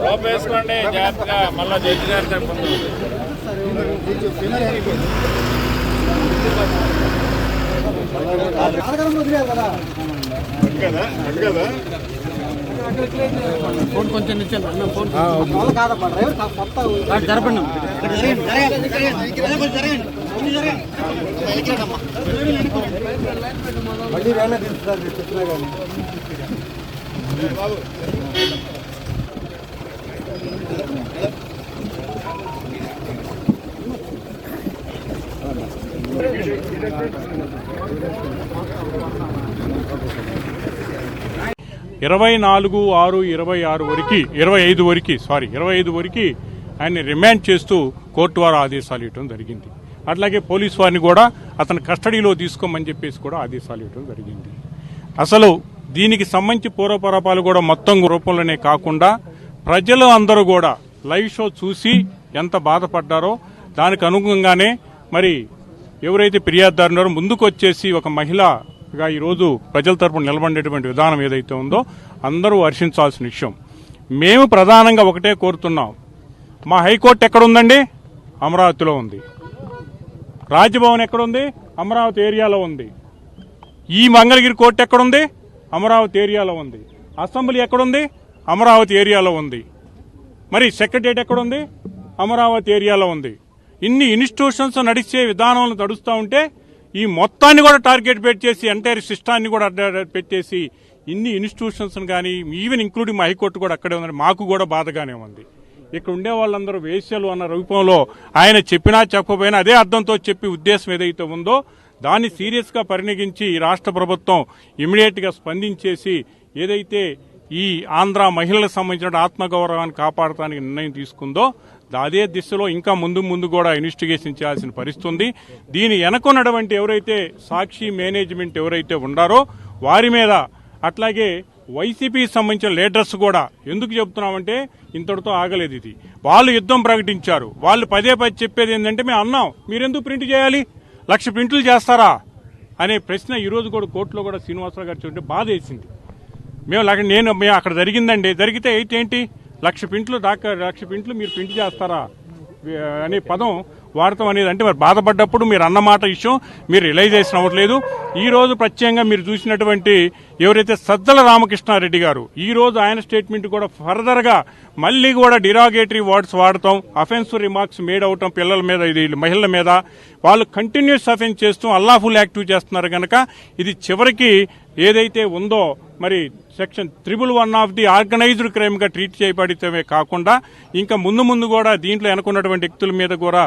Rope వేసుకోండి జాగ్రత్తగా. మళ్ళీ జడ్జి గారి తరఫున ఫోన్ కొంచెం అన్న ఫోన్ డ్రైవర్ కొత్త జరపండి మళ్ళీ వేళ మీరు చెప్పినా కానీ ఇరవై నాలుగు ఆరు ఇరవై ఆరు వరకు ఇరవై ఐదు వరకు సారీ ఇరవై ఐదు వరకు ఆయన్ని రిమాండ్ చేస్తూ కోర్టు వారు ఆదేశాలు ఇవ్వడం జరిగింది. అట్లాగే పోలీసు వారిని కూడా అతను కస్టడీలో తీసుకోమని చెప్పేసి కూడా ఆదేశాలు ఇవ్వడం జరిగింది. అసలు దీనికి సంబంధించి పూర్వపరపాలు కూడా మొత్తం రూపంలోనే కాకుండా ప్రజలు అందరూ కూడా లైవ్ షో చూసి ఎంత బాధపడ్డారో దానికి అనుగుణంగానే మరి ఎవరైతే ఫిర్యాదుదారున్నారో ముందుకు వచ్చేసి ఒక మహిళగా ఈరోజు ప్రజల తరపున నిలబడేటువంటి విధానం ఏదైతే ఉందో అందరూ హర్షించాల్సిన విషయం. మేము ప్రధానంగా ఒకటే కోరుతున్నాం. మా హైకోర్టు ఎక్కడుందండి అమరావతిలో ఉంది. రాజ్యభవన్ ఎక్కడుంది? అమరావతి ఏరియాలో ఉంది. ఈ మంగళగిరి కోర్టు ఎక్కడుంది? అమరావతి ఏరియాలో ఉంది. అసెంబ్లీ ఎక్కడుంది? అమరావతి ఏరియాలో ఉంది. మరి సెక్రటరియట్ ఎక్కడుంది? అమరావతి ఏరియాలో ఉంది. ఇన్ని ఇన్స్టిట్యూషన్స్ నడిచే విధానంలో నడుస్తూ ఉంటే ఈ మొత్తాన్ని కూడా టార్గెట్ పెట్టేసి ఎంటైర్ సిస్టాన్ని కూడా పెట్టేసి ఇన్ని ఇన్స్టిట్యూషన్స్ కానీ ఈవెన్ ఇంక్లూడింగ్ మా హైకోర్టు కూడా అక్కడే ఉందని మాకు కూడా బాధగానే ఉంది. ఇక్కడ ఉండే వాళ్ళందరూ వేశ్యలు అన్న రూపంలో ఆయన చెప్పినా చెప్పకపోయినా అదే అర్థంతో చెప్పి ఉద్దేశం ఏదైతే ఉందో దాన్ని సీరియస్గా పరిగణించి ఈ రాష్ట్ర ప్రభుత్వం ఇమీడియట్గా స్పందించేసి ఏదైతే ఈ ఆంధ్ర మహిళలకు సంబంధించిన ఆత్మగౌరవాన్ని కాపాడటానికి నిర్ణయం తీసుకుందో అదే దిశలో ఇంకా ముందు ముందు కూడా ఇన్వెస్టిగేషన్ చేయాల్సిన పరిస్థితి ఉంది. దీని వెనకున్నటువంటి ఎవరైతే సాక్షి మేనేజ్మెంట్ ఎవరైతే ఉండారో వారి మీద అట్లాగే వైసీపీకి సంబంధించిన లీడర్స్ కూడా ఎందుకు చెప్తున్నామంటే ఇంతటితో ఆగలేదు ఇది. వాళ్ళు యుద్ధం ప్రకటించారు. వాళ్ళు పదే పదే చెప్పేది ఏంటంటే మేము అన్నాం. మీరెందుకు ప్రింట్ చేయాలి? లక్ష ప్రింట్లు చేస్తారా? అనే ప్రశ్న ఈరోజు కూడా కోర్టులో కూడా శ్రీనివాసరావు గారు చూడండి బాధ వేసింది. మేము నేను మేము అక్కడ జరిగిందండి. జరిగితే అయితే ఏంటి? లక్ష ప్రింట్లు దాకా లక్ష ప్రింట్లు మీరు ప్రింట్ చేస్తారా? అనే పదం వాడతాం అనేది అంటే మరి బాధపడ్డప్పుడు మీరు అన్నమాట విషయం మీరు రియలైజేషన్ అవ్వట్లేదు ఈ రోజు ప్రత్యేకంగా మీరు చూసినటువంటి ఎవరైతే సజ్జల రామకృష్ణారెడ్డి గారు ఈ రోజు ఆయన స్టేట్మెంట్ కూడా ఫర్దర్గా మళ్ళీ కూడా డిరాగేటరీ వర్డ్స్ వాడటం అఫెన్సివ్ రిమార్క్స్ మేడ్ అవటం పిల్లల మీద ఇది మహిళల మీద వాళ్ళు కంటిన్యూస్ అఫెన్స్ చేస్తూ అల్లాఫుల్ యాక్టివ్ చేస్తున్నారు కనుక ఇది చివరికి ఏదైతే ఉందో మరి section triple one of the organised క్రైమ్గా treat చేయబడితే కాకుండా ఇంకా ముందు ముందు కూడా దీంట్లో వెనుకున్నటువంటి వ్యక్తుల మీద కూడా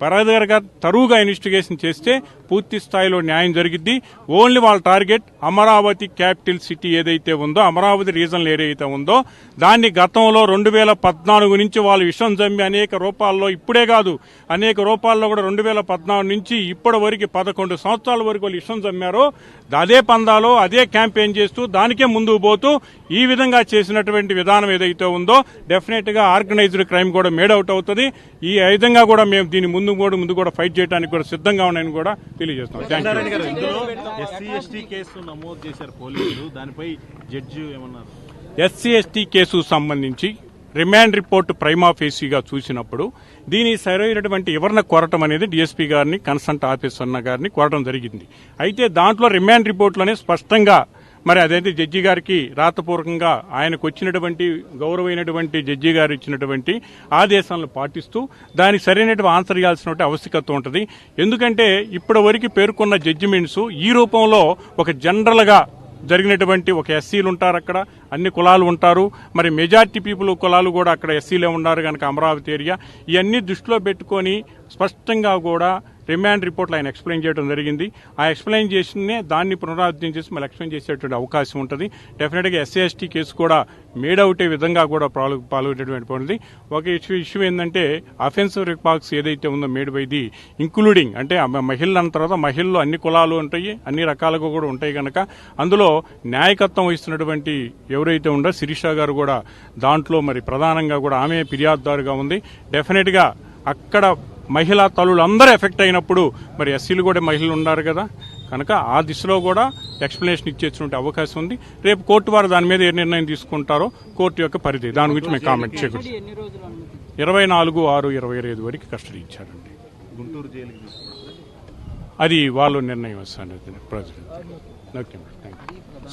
పరదరగా తరువుగా ఇన్వెస్టిగేషన్ చేస్తే పూర్తి స్థాయిలో న్యాయం జరిగిద్ది. ఓన్లీ వాళ్ళ టార్గెట్ అమరావతి క్యాపిటల్ సిటీ ఏదైతే ఉందో అమరావతి రీజన్ ఏదైతే ఉందో దాన్ని గతంలో రెండు వేల పద్నాలుగు నుంచి వాళ్ళు విషం జమ్మి అనేక రూపాల్లో ఇప్పుడే కాదు అనేక రూపాల్లో కూడా రెండు వేల పద్నాలుగు నుంచి ఇప్పటి వరకు పదకొండు సంవత్సరాల వరకు వాళ్ళు విషం జమ్మారో అదే పందాలో అదే క్యాంపెయిన్ చేస్తూ దానికే ముందుకు పోతూ ఈ విధంగా చేసినటువంటి విధానం ఏదైతే ఉందో డెఫినెట్గా ఆర్గనైజ్డ్ క్రైమ్ కూడా మేడ్ అవుట్ అవుతుంది. ఈ విధంగా కూడా మేము దీని ముందు కూడా ముందు కూడా ఫైట్ చేయడానికి కూడా సిద్ధంగా ఉన్నాయని కూడా తెలియజేస్తున్నాం. ఎస్సీ ఎస్టీ కేసు నమోదు చేశారు పోలీసులు. దానిపై జడ్జి ఏమన్నారు? ఎస్సీ ఎస్టీ కేసు సంబంధించి రిమాండ్ రిపోర్ట్ ప్రైమా ఫేసీగా చూసినప్పుడు దీని సరైనటువంటి వివరణ కోరటం అనేది డిఎస్పీ గారిని కన్సల్ట్ ఆఫీసర్ గారిని కోరటం జరిగింది. అయితే దాంట్లో రిమాండ్ రిపోర్ట్లోనే స్పష్టంగా మరి అదైతే జడ్జి గారికి రాతపూర్వకంగా ఆయనకు వచ్చినటువంటి గౌరవమైనటువంటి జడ్జి గారు ఇచ్చినటువంటి ఆదేశాలను పాటిస్తూ దానికి సరైనటువంటి ఆన్సర్ ఇవ్వాల్సినటువంటి ఆవశ్యకత ఉంటుంది. ఎందుకంటే ఇప్పటి వరకు పేర్కొన్న జడ్జిమెంట్స్ ఈ రూపంలో ఒక జనరల్గా జరిగినటువంటి ఒక ఎస్సీలు ఉంటారు అక్కడ అన్ని కులాలు ఉంటారు. మరి మెజార్టీ పీపుల్ కులాలు కూడా అక్కడ ఎస్సీలే ఉన్నారు కనుక అమరావతి ఏరియా. ఇవన్నీ దృష్టిలో పెట్టుకొని స్పష్టంగా కూడా రిమాండ్ రిపోర్ట్లు ఆయన ఎక్స్ప్లెయిన్ చేయడం జరిగింది. ఆ ఎక్స్ప్లెయిన్ చేసినే దాన్ని పునరావృతం చేసి మళ్ళీ ఎక్స్ప్లెయిన్ చేసేటువంటి అవకాశం ఉంటుంది. డెఫినెట్గా ఎస్సీ ఎస్టీ కేసు కూడా మేడ్ అవుటే విధంగా కూడా పాలు పాల్గొనేటువంటి ఉంది. ఒక ఇష్యూ ఇష్యూ ఏంటంటే అఫెన్సివ్ రిపార్క్స్ ఏదైతే ఉందో మేడ్ బై ది ఇంక్లూడింగ్ అంటే ఆ మహిళలు అన్న తర్వాత మహిళలు అన్ని కులాలు ఉంటాయి అన్ని రకాలుగా కూడా ఉంటాయి కనుక అందులో నాయకత్వం వహిస్తున్నటువంటి ఎవరైతే ఉందో శిరీష గారు కూడా దాంట్లో మరి ప్రధానంగా కూడా ఆమె ఫిర్యాదుదారుగా ఉంది. డెఫినెట్గా అక్కడ మహిళా తల్లులు అందరూ ఎఫెక్ట్ అయినప్పుడు మరి ఎస్సీలు కూడా మహిళలు ఉన్నారు కదా. కనుక ఆ దిశలో కూడా ఎక్స్ప్లెనేషన్ ఇచ్చేటువంటి అవకాశం ఉంది. రేపు కోర్టు వారు దాని మీద ఏ నిర్ణయం తీసుకుంటారో కోర్టు యొక్క పరిధి. దాని గురించి మేము కామెంట్ చేయకూడదు. ఇరవై నాలుగు ఆరు ఇరవై ఐదు వరకు కస్టడీ ఇచ్చారండి. గుంటూరు జైలుకి అది వాళ్ళు నిర్ణయం వస్తాను ప్రజలు. ఓకే. Thank you